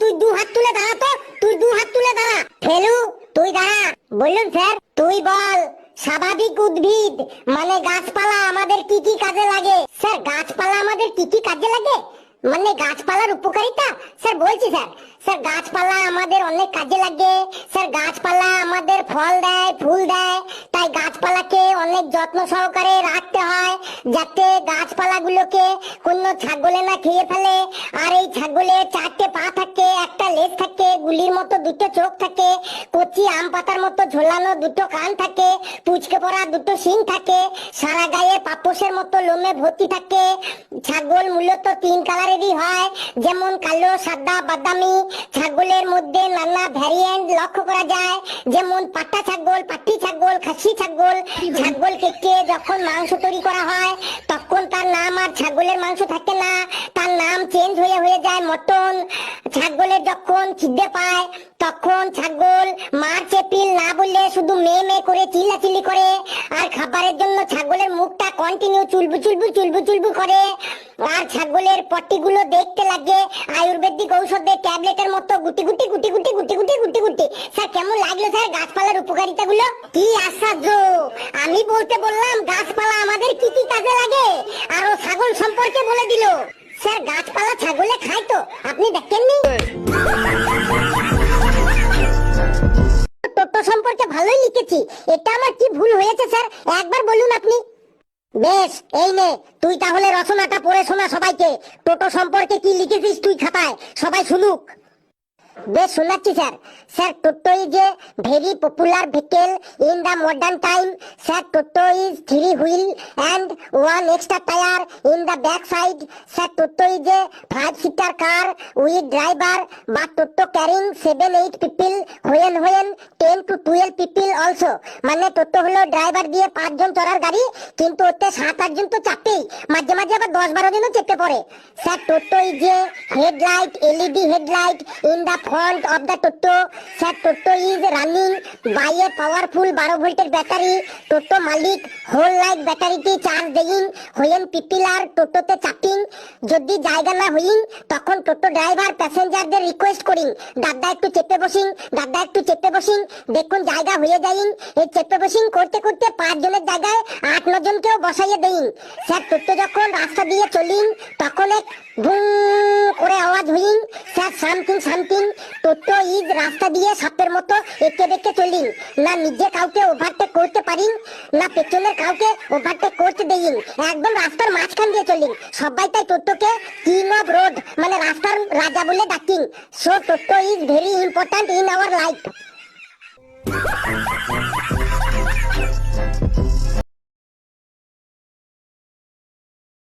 তুই দু হাত তুলে দাঁড়া তো, তুই দু হাত তুলে দাঁড়া। ফেলু, তুই দাঁড়া। বললুন স্যার, তুই বল, স্বাভাবিক উদ্ভিদ মানে গাছপালা আমাদের কি কি কাজে লাগে? স্যার, গাছপালা আমাদের কি কি কাজে লাগে? মানে গাছপালার উপকারিতা? স্যার, বলছি, স্যার। স্যার, গাছপালা আমাদের অনেক কাজে লাগে। স্যার, গাছপালা আমাদের ফল দেয়, ফুল দেয়। তাই গাছপালাকে অনেক যত্ন সহকারে যাতে গাছপালাগুলোকে কোনো ছাগলে না খেয়ে ফেলে, আর এই ছাগলের চারটে পা থাকে, একটা লেজ থাকে, গুলির মতো দুটো চোখ থাকে, কচি আম পাতার মতো ঝোলানো দুটো কান থাকে, পুচকে পড়া দুটো শিং থাকে, সারা গায়ে পাপোশের মতো লোমে ভর্তি থাকে। ছাগল মূলত তিন কালারেরই হয়, যেমন কালো, সাদা, বাদামি। ছাগলের মধ্যে নানা ভ্যারিয়েন্ট লক্ষ্য করা যায়, যেমন পাটা ছাগল, পাটি ছাগল, খাসি ছাগল। ছাগল কেটে যখন মাংস তৈরি করা তখন তার নাম আর ছাগলের মাংস থাকে না। তার নাম চেঞ্জ হয়ে হয়ে যায় মটন। ছাগলের যখন খিদে পায়, তখন ছাগল মার চেপিল না বললে শুধু মেয়ে মেয়ে করে চিল্লাচিল্লি করে। আর খাবারের জন্য ছাগলের মুখটা কন্টিনিউ চুলবু চুলবু চুলবু চুলবু করে। আর ছাগলের পট্টিগুলো দেখতে লাগে। আয়ুর্বেদিক ঔষধের ট্যাবলেটের মতো গুটি গুটি গুটি গুটি গুটি গুটি গুটি গুটি। স্যার, কেমন লাগল স্যার গাছপালার উপকারিতা গুলো কি আশ্চর্য! আমি বলতে বললাম গাছপালা আমাদের কি কি কাজে লাগে আর ও সম্পর্কে বলে দিল। স্যার, গাছপালা ছাগলে খায় তো, আপনি দেখেননি টোটো সম্পর্কে ভালোই লিখেছি। এটা আমার কি ভুল হয়েছে, স্যার? একবার বলুন আপনি। বেশ, এই নে, তুই তাহলে রচনাটা পড়ে শোনা সবাইকে। টোটো সম্পর্কে কি লিখেছিস তুই খাতায়? সবাই শুনুক। They Sunat sir. Sir Toto is a very popular vehicle in the modern time. Sir Toto is three wheel and one extra tire in the backside. Sir Toto is a five seater car with driver but Toto carrying seven eight people when when ten two twelve people also মানে টোটো হলো driver দিয়ে পাঁচজন চড়ার গাড়ি কিন্তু ওতে সাত আটজন তো চাপেই। মাঝে মাঝে আবার দশ বারো জনও চেপে পড়ে। Sir toto is a headlight LED headlight in the front of the Toto. Sir, Toto is running by a powerful 12 voltage battery. Toto মালিক হোল লাইট ব্যাটারিতে চার্জ দেইন হইন পিপিলার টোটোতে চাপিং যদি জায়গা না হইন তখন টোটো ড্রাইভার প্যাসেঞ্জারদের রিকোয়েস্ট করিন দাদা একটু চেপে বসিন দাদা একটু চেপে বসিন দেখুন জায়গা হয়ে যাইন। এই চেপে করতে করতে পাঁচ জনের জায়গায় আট, ন জনকেও বসাইয়ে দেইন স্যার টোটো যখন রাস্তা দিয়ে চলিন, তখন এক ভুম করে আওয়াজ হইন, sir something something toto is রাস্তা দিয়ে সাপের মতো একে বেঁকে চলিন। না নিজে কাউকে ওভারটেক করতে পারিন, না পেছনের কাউকে ওভারটেক করতে দেইন। একদম রাস্তার মাঝখান দিয়ে চলিন। সবাই তাই টোটোকে কিং অফ রোড মানে রাস্তার রাজা বলে ডাকিন। So toto is very important in our life Thank you.